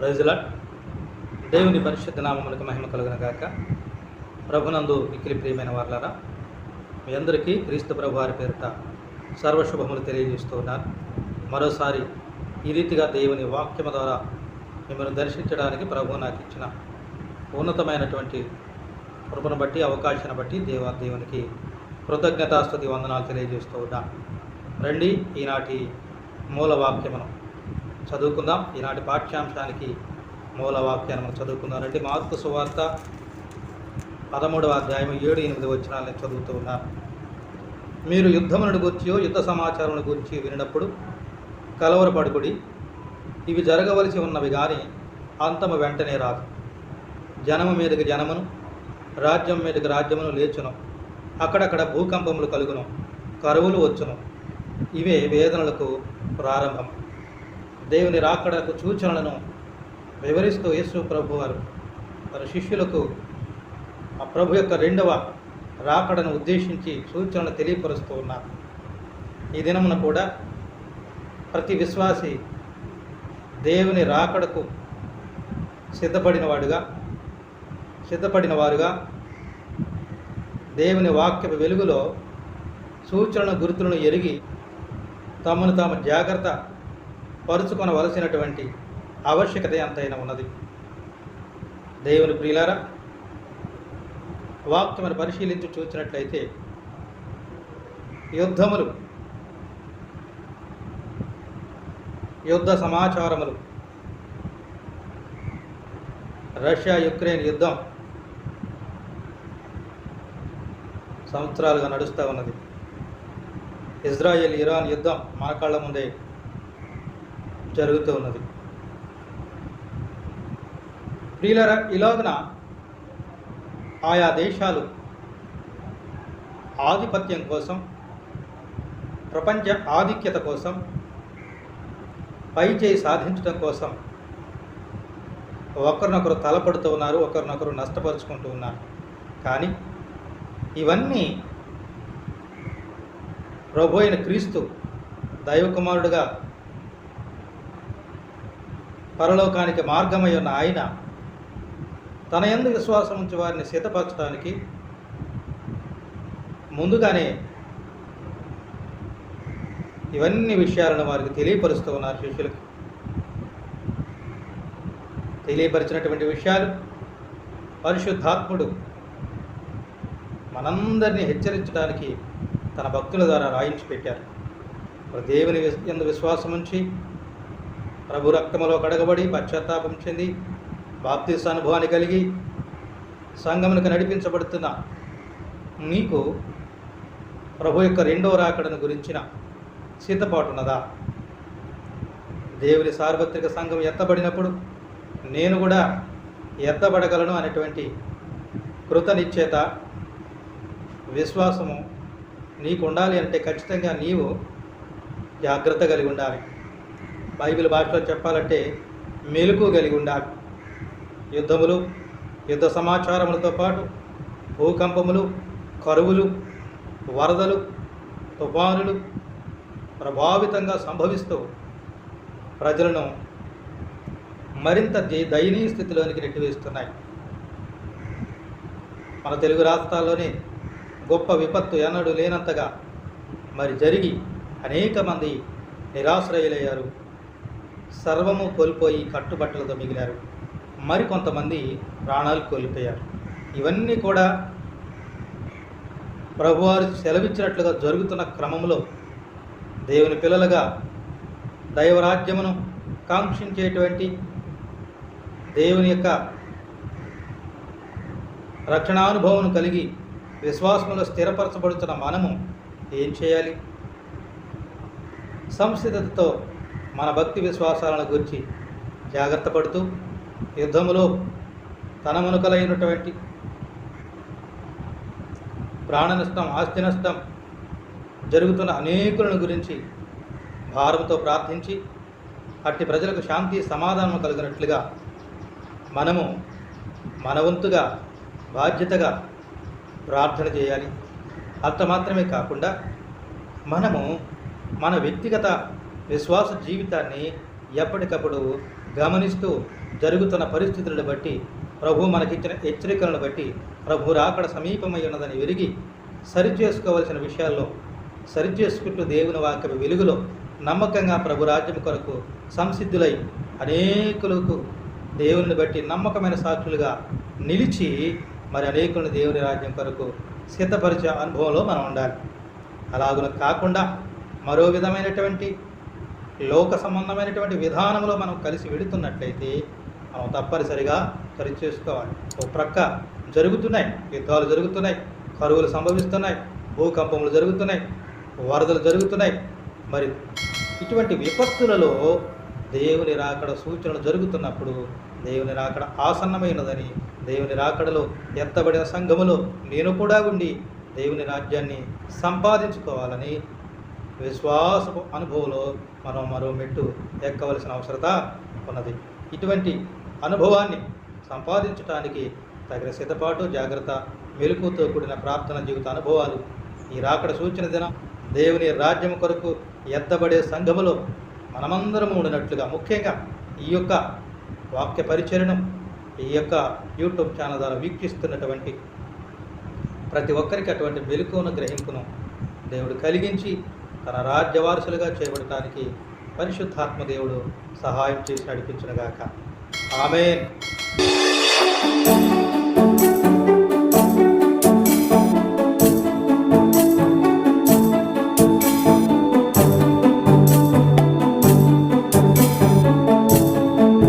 ప్రజల దేవుని పరిశుద్ధ నామములకు మహిమ కలుగున గాక. ప్రభునందు మిక్కిలి ప్రియమైన వాళ్ళారా మీ అందరికీ క్రీస్తు ప్రభు వారి పేరిట సర్వశుభములు తెలియజేస్తూ ఉన్నారు మరోసారి ఈ రీతిగా దేవుని వాక్యము ద్వారా మిమ్మల్ని దర్శించడానికి ప్రభు నాకు ఇచ్చిన ఉన్నతమైనటువంటి కృపను బట్టి అవకాశాన్ని బట్టి దేవా దేవునికి కృతజ్ఞతాస్తుతి వందనాలు తెలియజేస్తూ ఉన్నాను. రండి ఈనాటి మూల వాక్యమును చదువుకుందాం. ఈనాటి పాఠ్యాంశానికి మూలవాక్యాన్ని మనం చదువుకుందాం రండి మార్పు సువార్త పదమూడవ అధ్యాయం ఏడు ఎనిమిది వచ్చినాలని చదువుతూ ఉన్నారు మీరు యుద్ధములను గురించి యుద్ధ సమాచారం గురించి వినినప్పుడు కలవరపడుకుడి ఇవి జరగవలసి ఉన్నవి కానీ అంతము వెంటనే రాదు. జనము మీదకి జనమును రాజ్యం మీదకి రాజ్యమును లేచును. అక్కడక్కడ భూకంపములు కలుగును కరువులు వచ్చును. ఇవే వేదనలకు ప్రారంభం దేవుని రాకడకు సూచనలను వివరిస్తూ యేసు ప్రభు వారు. తన శిష్యులకు ఆ ప్రభు యొక్క రెండవ రాకడను ఉద్దేశించి సూచనలు తెలియపరుస్తూ ఉన్నారు. ఈ దినమున కూడా ప్రతి విశ్వాసి దేవుని రాకడకు సిద్ధపడినవాడుగా సిద్ధపడిన వారుగా దేవుని వాక్య వెలుగులో సూచనల గుర్తులను ఎరిగి తమను తాము జాగ్రత్త పరుచుకొనవలసినటువంటి ఆవశ్యకత ఎంతైనా ఉన్నది. దేవుని ప్రియులారా వాక్యమును పరిశీలించి చూసినట్లయితే యుద్ధములు యుద్ధ సమాచారములు రష్యా యుక్రెయిన్ యుద్ధం సంవత్సరాలుగా నడుస్తూ ఉన్నది. ఇజ్రాయెల్ ఇరాన్ యుద్ధం మన కళ్ళ ముందే జరుగుతూ ఉన్నది. ప్రియులర ఇలాగున ఆయా దేశాలు ఆధిపత్యం కోసం ప్రపంచ ఆధిక్యత కోసం పై చేయి సాధించడం కోసం ఒకరినొకరు తలపడుతూ ఉన్నారు ఒకరినొకరు నష్టపరుచుకుంటూ ఉన్నారు. కానీ ఇవన్నీ ప్రభు అయిన క్రీస్తు దైవకుమారుడుగా పరలోకానికి మార్గమై ఉన్న ఆయన తన ఎందు విశ్వాసం ఉంచి వారిని సిద్ధపరచడానికి ముందుగానే ఇవన్నీ విషయాలను వారికి తెలియపరుస్తూ ఉన్నారు శిష్యులకు. తెలియపరిచినటువంటి విషయాలు పరిశుద్ధాత్ముడు మనందరినీ హెచ్చరించడానికి తన భక్తుల ద్వారా రాయించి పెట్టారు. దేవుని ఎందు విశ్వాసం ఉంచి ప్రభు రక్తములో కడగబడి పశ్చాత్తాపం చెంది బాప్తిస్ అనుభవాన్ని కలిగి సంగమునకు నడిపించబడుతున్న నీకు ప్రభు యొక్క రెండవ రాకడను గురించిన సిద్ధపాటు దేవుని సార్వత్రిక సంఘం ఎత్తబడినప్పుడు నేను కూడా ఎత్తబడగలను అనేటువంటి కృతనిశ్చేత విశ్వాసము నీకు ఉండాలి అంటే ఖచ్చితంగా నీవు జాగ్రత్త కలిగి ఉండాలి. బైబిల్ భాషలో చెప్పాలంటే మెలకు కలిగి ఉండాలి. యుద్ధములు యుద్ధ సమాచారములతో పాటు భూకంపములు కరువులు వరదలు తుఫానులు ప్రభావితంగా సంభవిస్తూ ప్రజలను మరింత దయనీయ స్థితిలోనికి నెట్టివేస్తున్నాయి. మన తెలుగు రాష్ట్రాల్లోనే గొప్ప విపత్తు ఎన్నడూ లేనంతగా మరి జరిగి అనేక మంది నిరాశ్రయులయ్యారు. సర్వము కోల్పోయి కట్టుబట్టలతో మిగిలారు. మరికొంతమంది ప్రాణాలు కోల్పోయారు. ఇవన్నీ కూడా ప్రభువారు సెలవిచ్చినట్లుగా జరుగుతున్న క్రమంలో దేవుని పిల్లలుగా దైవరాజ్యమును కాంక్షించేటువంటి దేవుని యొక్క రక్షణానుభవం కలిగి విశ్వాసంలో స్థిరపరచబడుతున్న మనము ఏం చేయాలి? సంసిద్ధతతో మన భక్తి విశ్వాసాలను గురించి జాగ్రత్త పడుతూ యుద్ధములో తన ప్రాణ నష్టం ఆస్తి నష్టం జరుగుతున్న అనేకులను గురించి భారంతో ప్రార్థించి అట్టి ప్రజలకు శాంతి సమాధానం కలిగినట్లుగా మనము మన వంతుగా బాధ్యతగా ప్రార్థన చేయాలి. అంత మాత్రమే కాకుండా మనము మన వ్యక్తిగత విశ్వాస జీవితాన్ని ఎప్పటికప్పుడు గమనిస్తూ జరుగుతున్న పరిస్థితులను బట్టి ప్రభు మనకిచ్చిన హెచ్చరికలను బట్టి ప్రభు రాకడ సమీపమై ఉన్నదని విరిగి సరిచేసుకోవలసిన విషయాల్లో సరిచేసుకుంటూ దేవుని వాక్య వెలుగులో నమ్మకంగా ప్రభు రాజ్యం కొరకు సంసిద్ధులై అనేకులకు దేవుని బట్టి నమ్మకమైన సాక్షులుగా నిలిచి మరి అనేకులను దేవుని రాజ్యం కొరకు సిద్ధపరిచే అనుభవంలో మనం ఉండాలి. అలాగున కాకుండా మరో విధమైనటువంటి లోక సంబంధమైనటువంటి విధానంలో మనం కలిసి వెళుతున్నట్లయితే మనం తప్పనిసరిగా సరిచేసుకోవాలి ఓ ప్రక్క జరుగుతున్నాయి యుద్ధాలు జరుగుతున్నాయి కరువులు సంభవిస్తున్నాయి భూకంపములు జరుగుతున్నాయి వరదలు జరుగుతున్నాయి. మరి ఇటువంటి విపత్తులలో దేవుని రాకడ సూచనలు జరుగుతున్నప్పుడు దేవుని రాకడ ఆసన్నమైనదని దేవుని రాకడలో ఎత్తబడిన సంఘములో నేను కూడా ఉండి దేవుని రాజ్యాన్ని సంపాదించుకోవాలని విశ్వాసపు అనుభవంలో మనం మరో మెట్టు ఎక్కవలసిన అవసరత ఉన్నది. ఇటువంటి అనుభవాన్ని సంపాదించడానికి తగిన సిద్ధపాటు జాగ్రత్త మెలకుతో కూడిన ప్రార్థన జీవిత అనుభవాలు. ఈ రాకడ సూచన దినం దేవుని రాజ్యం కొరకు ఎత్తబడే సంఘములో మనమందరం ఉండినట్లుగా ముఖ్యంగా ఈ యొక్క వాక్య పరిచరణం ఈ యొక్క యూట్యూబ్ ఛానల్ ద్వారా వీక్షిస్తున్నటువంటి ప్రతి ఒక్కరికి అటువంటి మెలకువను గ్రహింపును దేవుడు కలిగించి తన రాజ్యవారసులుగా చేపడటానికి సహాయం చేసి నడిపించునుగాక. ఆమె